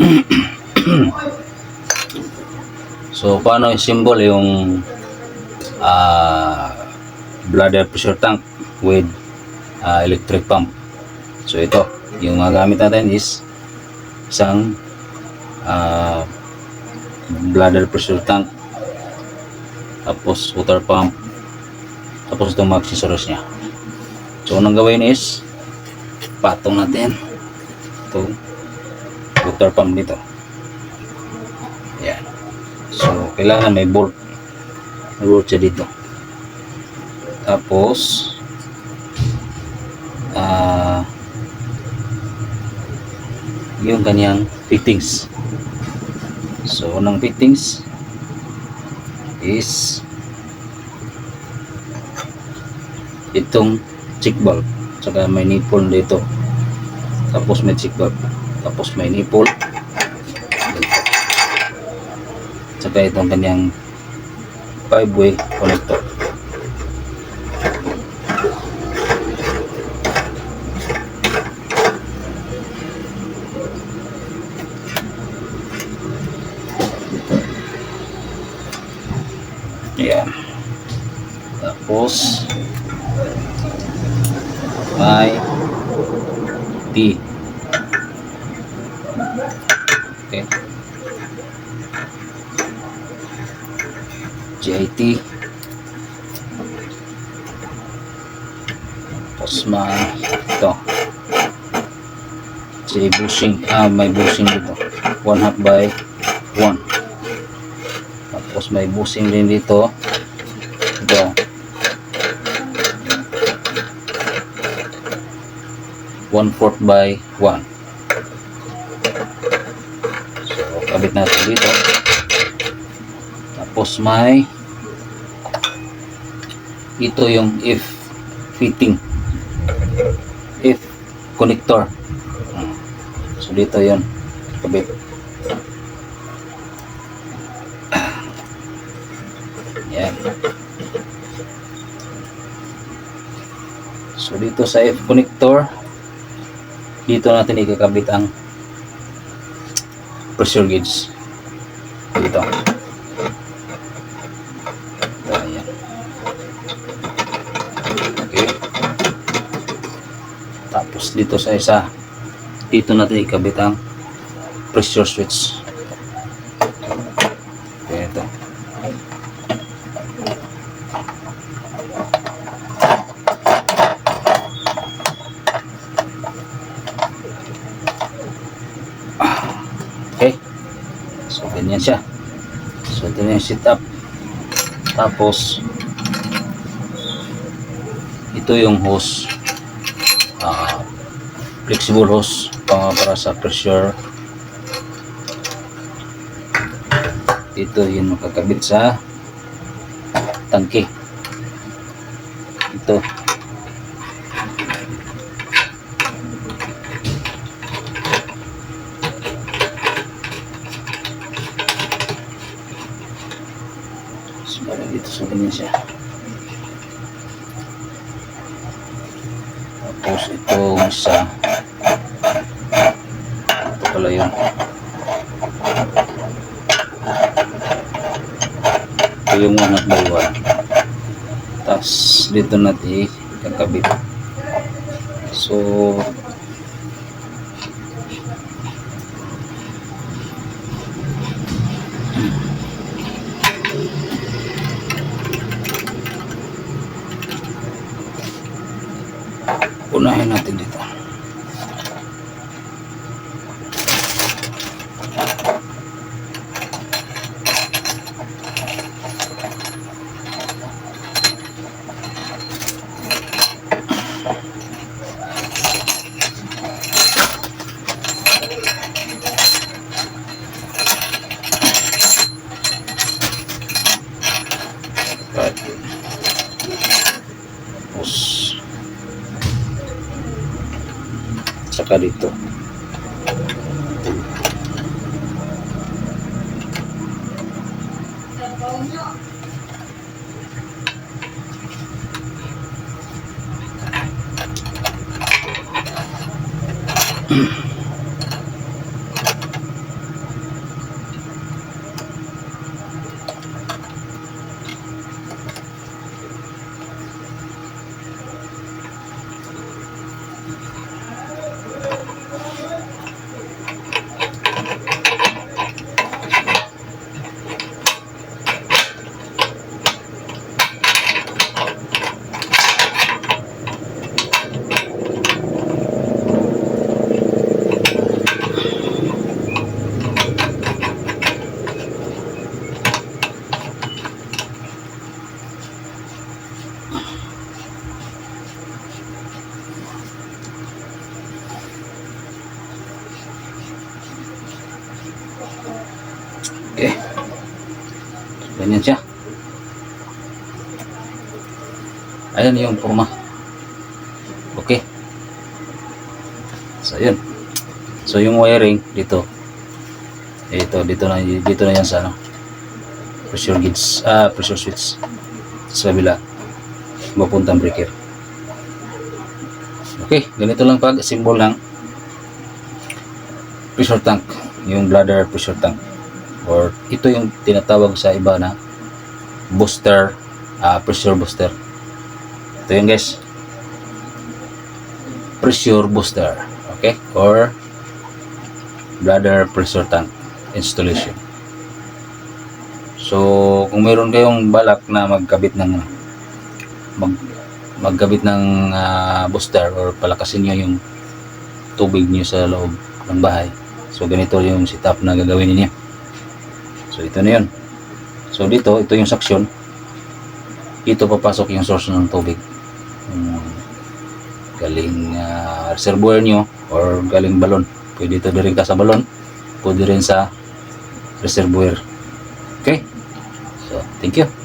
so, paano yung symbol yung ah bladder pressure tank with ah, electric pump. So, ito. Yung magamit natin is isang ah, bladder pressure tank tapos water pump tapos itong mga accessories niya. So, unang gawin is patong natin itong water pump dito. Yan. So, kailangan may bolt. May bolt siya dito. Tapos, ah, yung kanyang fittings. So, unang fittings is itong check valve. Saka may nipple dito. Tapos may check valve. Tapos may nipple. Saka itong kanyang five-way connector. Ayan. Tapos, may T natin. JT. Tapos ma ito. J bushing. Ah, may bushing dito. 1 half by 1. Tapos may bushing din dito. Ito. 1 fourth by 1. Kabit natin dito. Tapos may ito yung if fitting. If connector. Hmm. So, dito yon kabit. Yan. So dito sa F connector, dito natin ikakabit ang pressure gauge. Dito. Ito. Tapos dito sa isa, dito natin ikabit ang pressure switch. Okay, ito. Okay. So, ganyan siya. So, ito yung setup. Tapos, ito yung hose. Ah, flexible hose pang para sa pressure. Ito yung makakabit sa tangke. Ito. Dito sa ganyan siya. Tapos ito isa. Ito pala yun. Ito yung one at by. Tapos dito natin kakabit. So, unahin natin dito. Right. Tapos, saka dito. Okay. So, ganyan siya. Ayan yung forma. Okay. So, yun. So, yung wiring dito. Dito, dito na, dito na yan sa ano. Pressure gauge, ah, pressure switch. Sa kabila. Mapuntang breaker. Okay, ganito lang pag symbol ng pressure tank. Yung bladder pressure tank. Or ito yung tinatawag sa iba na booster, ah, pressure booster. Ito yun guys. Pressure booster. Okay? Or bladder pressure tank installation. So, kung meron kayong balak na magkabit ng mag magkabit ng ah, booster or palakasin niyo yung tubig niyo sa loob ng bahay. So, ganito yung setup na gagawin niyo. So, ito na yun. So, dito, ito yung suction. Dito papasok yung source ng tubig. Galing ah, reservoir nyo or galing balon. Pwede ito ka sa balon. Pwede rin sa reservoir. Okay? So, thank you.